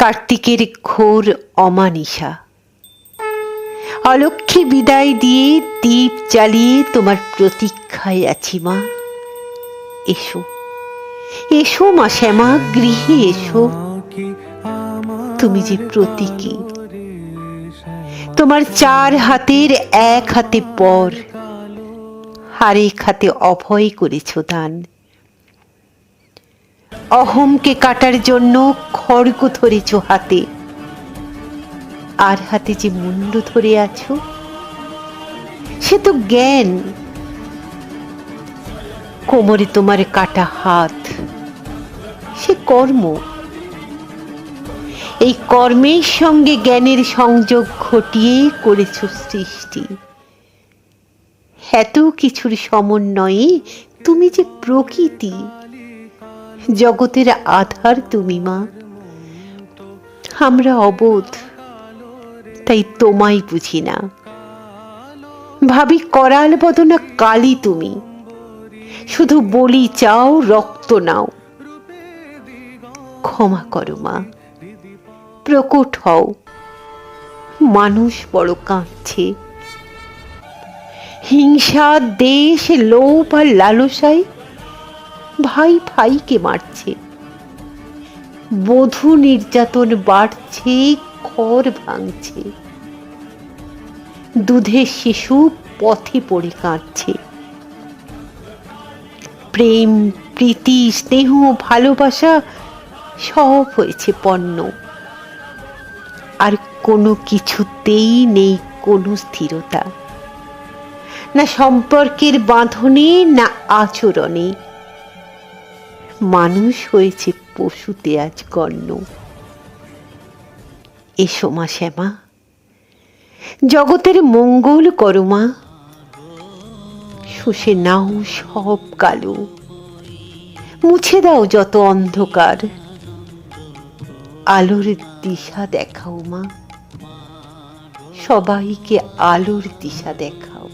কার্তিকের ঘোর অমানিসা অলক্ষে বিদায় দিয়ে দ্বীপ জ্বালিয়ে তোমার প্রতীক্ষায় আছি মা। এসো এসো মা শ্যামা, গৃহে এসো। তুমি যে প্রতীকী, তোমার চার হাতের এক হাতে পর, আরেক হাতে অভয় করেছ দান। অহমকে কাটার জন্য খড়গ ধরেছ হাতে। আর হাতে যে মুন্ড ধরে আছো, সে তো জ্ঞান। কোমরে তোমার কাটা হাত, সে কর্ম। এই কর্মের সঙ্গে জ্ঞানের সংযোগ ঘটিয়ে করেছ সৃষ্টি। এত কিছুর সমন্বয়ে তুমি যে প্রকৃতি, জগতের আধার তুমি মা। আমরা অবোধ, তাই তোমায় বুঝি না। ভাবি, করাল বদনা কালি তুমি। শুধু বলি, চাও, রক্ত নাও। ক্ষমা করো মা, প্রকট হও। মানুষ বড় কাঁদছে। হিংসা, দেশ, লোভ আর লালসায় ভাই ভাইকে মারছে। বধূ নির্যাতন বাড়ছে, ঘর ভাঙছে। দুধের শিশু পথে পড়ে কাঁদছে। প্রেম, প্রীতি, স্নেহ, ভালোবাসা সব হয়েছে পণ্য। আর কোনো কিছুতেই নেই কোনো স্থিরতা। না সম্পর্কের বাঁধনে, না আচরণে মানুষ হয়েছে পশুতে আজ কর্ণ। এসো মা শ্যামা, জগতের মঙ্গল করো মা। শুষে নাও সব কালো, মুছে দাও যত অন্ধকার। আলোর দিশা দেখাও মা, সবাইকে আলোর দিশা দেখাও।